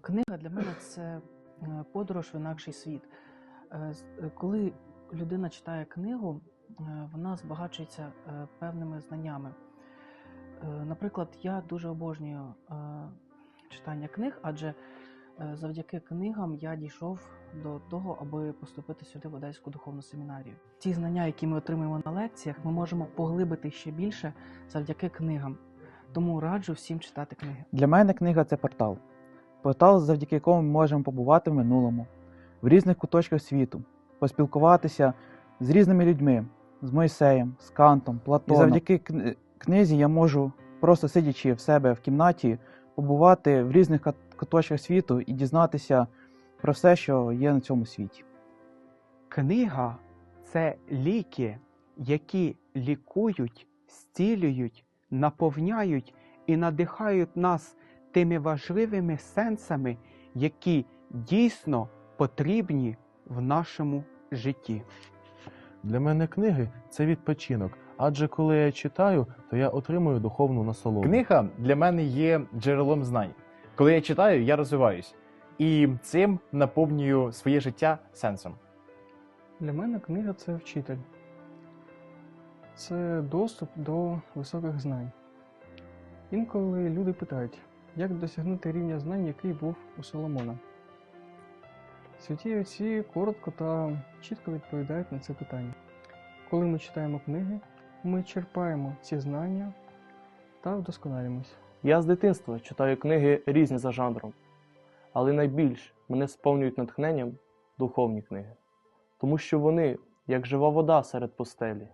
Книга для мене це е, подорож в інакший світ. Е, е, Коли людина читає книгу, вона збагачується певними знаннями. Наприклад, я дуже обожнюю читання книг, адже завдяки книгам я дійшов до того, аби поступити сюди в Одеську духовну семінарію. Ті знання, які ми отримуємо на лекціях, ми можемо поглибити ще більше завдяки книгам. Тому раджу всім читати книги. Для мене книга це портал. Портал, завдяки якому ми можемо побувати в минулому, в різних куточках світу, поспілкуватися з різними людьми, з Мойсеєм, з Кантом, Платоном. І завдяки книзі я можу, просто сидячи в себе в кімнаті, побувати в різних куточках світу і дізнатися про все, що є на цьому світі. Книга це ліки, які лікують, зцілюють, наповняють і надихають нас тими важливими сенсами, які дійсно потрібні в нашому житті. Для мене книги це відпочинок, адже коли я читаю, то я отримую духовну насолоду. Книга для мене є джерелом знань. Коли я читаю, я розвиваюсь. І цим наповнюю своє життя сенсом. Для мене книга це вчитель. Це доступ до високих знань. Інколи люди питають, як досягнути рівня знань, який був у Соломона. Святі отці коротко та чітко відповідають на це питання. Коли ми читаємо книги, ми черпаємо ці знання та вдосконалюємось. Я з дитинства читаю книги різні за жанром, але найбільш мене сповнюють натхненням духовні книги, тому що вони як жива вода серед пустелі,